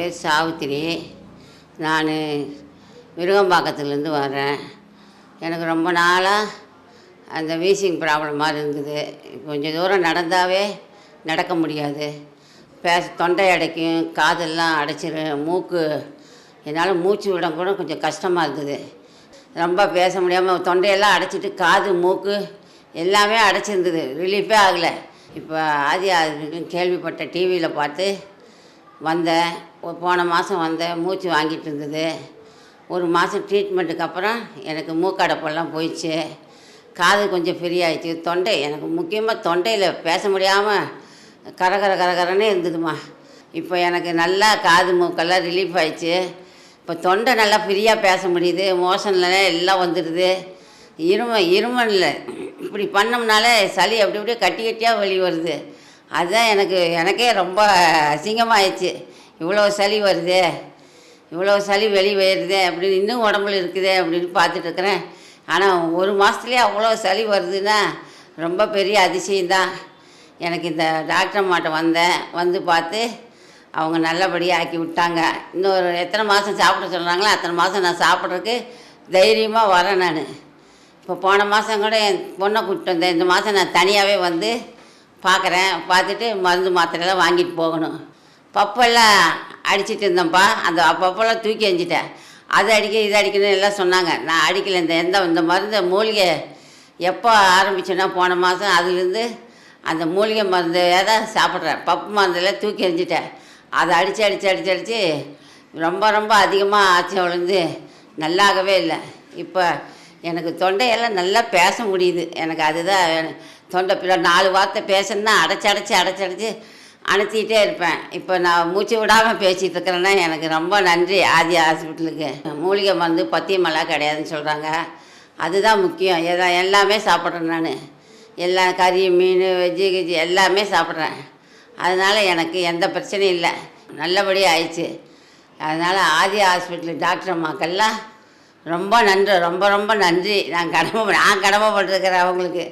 பேர் சாவித்திரி நான் விருகம்பாக்கத்துலேருந்து வரேன் எனக்கு ரொம்ப நாளாக அந்த வீசிங் ப்ராப்ளமாக இருந்தது. கொஞ்சம் தூரம் நடந்தாவே நடக்க முடியாது. பேச தொண்டை அடைக்கும் காதெல்லாம் அடைச்சிரும் மூக்கு என்னால் மூச்சு விட கூட கொஞ்சம் கஷ்டமாக இருந்தது. ரொம்ப பேச முடியாமல் தொண்டையெல்லாம் அடைச்சிட்டு காது மூக்கு எல்லாமே அடைச்சிருந்தது. ரிலீஃபே ஆகலை. இப்போ ஆதி ஆதின்னு கேள்விப்பட்ட டிவியில் பார்த்து வந்தேன் போன மாதம் வந்தேன் மூச்சு வாங்கிட்டு இருந்தது. ஒரு மாதம் ட்ரீட்மெண்ட்டுக்கு அப்புறம் எனக்கு மூக்கடைப்பெல்லாம் போயிடுச்சு. காது கொஞ்சம் ஃப்ரீ ஆயிடுச்சு. தொண்டை எனக்கு முக்கியமாக தொண்டையில் பேச முடியாமல் கரகர கரகரன்னே இருந்ததுமா இப்போ எனக்கு நல்லா காது மூக்கெல்லாம் ரிலீஃப் ஆயிடுச்சு. இப்போ தொண்டை நல்லா ஃப்ரீயாக பேச முடியுது. மோஷனில் எல்லாம் வந்துடுது. இரும இருமனில் இப்படி பண்ணோம்னாலே சளி அப்படி அப்படியே கட்டி கட்டியாக வெளி வருது. அதுதான் எனக்கு எனக்கே ரொம்ப அசிங்கமாயிடுச்சு. இவ்வளோ சளி வருதே இவ்வளோ சளி வெளி வருதே அப்படின்னு இன்னும் உடம்புல இருக்குதே அப்படின்னு பார்த்துட்ருக்குறேன் ஆனால் ஒரு மாதத்துலேயே அவ்வளோ சளி வருதுன்னா ரொம்ப பெரிய அதிசயம்தான். எனக்கு இந்த டாக்டர் மாட்ட வந்தேன். வந்து பார்த்து அவங்க நல்லபடியாக ஆக்கி விட்டாங்க. இன்னொரு எத்தனை மாதம் சாப்பிட சொல்கிறாங்களோ அத்தனை மாதம் நான் சாப்பிட்றதுக்கு தைரியமாக வரேன் நான். இப்போ போன மாதம் கூட என் பொண்ணை கூப்பிட்டு வந்தேன். இந்த மாதம் நான் தனியாகவே வந்து பார்க்குறேன். பார்த்துட்டு மருந்து மாத்திரையெல்லாம் வாங்கிட்டு போகணும். பப்பெல்லாம் அடிச்சிட்டு இருந்தேன்ப்பா. அந்த பப்பெல்லாம் தூக்கி எறிஞ்சிட்டேன். அது அடிக்க இது அடிக்கணும் எல்லாம் சொன்னாங்க. நான் அடிக்கல. இந்த எந்த இந்த மருந்து மூலிகை எப்போ ஆரம்பிச்சேன்னா போன மாதம் அதுலேருந்து அந்த மூலிகை மருந்து தான் சாப்பிட்றேன். பப்பு மருந்தெல்லாம் தூக்கி எறிஞ்சிட்டேன். அதை அடித்து அடித்து அடித்து அடித்து ரொம்ப ரொம்ப அதிகமாக ஆச்சு விழுந்து நல்லாகவே இல்லை. இப்போ எனக்கு தொண்டையெல்லாம் நல்லா பேச முடியுது. எனக்கு அதுதான் தொண்டை பிள்ளை நாலு வார்த்தை பேசணுன்னா அடைச்சி அடைச்சி அடைச்சி அடைச்சி அனுத்திக்கிட்டே இருப்பேன். இப்போ நான் மூச்சு விடாமல் பேசிகிட்டு இருக்கிறேன்னா எனக்கு ரொம்ப நன்றி ஆதி ஹாஸ்பிட்டலுக்கு. மூலிகை மருந்து பத்தியமெல்லாம் கிடையாதுன்னு சொல்கிறாங்க அதுதான் முக்கியம். எதா எல்லாமே சாப்பிட்றேன் நான். எல்லாம் கறி மீன் வெஜ்ஜு கிஜ்ஜு எல்லாமே சாப்பிட்றேன். அதனால் எனக்கு எந்த பிரச்சனையும் இல்லை. நல்லபடியாக ஆயிடுச்சு. அதனால் ஆதி ஹாஸ்பிட்டல் டாக்டர் அம்மாக்கெல்லாம் ரொம்ப நன்றி ரொம்ப ரொம்ப நன்றி. நான் கடமை நான் கடமைப்பட்டிருக்கிறேன் அவங்களுக்கு.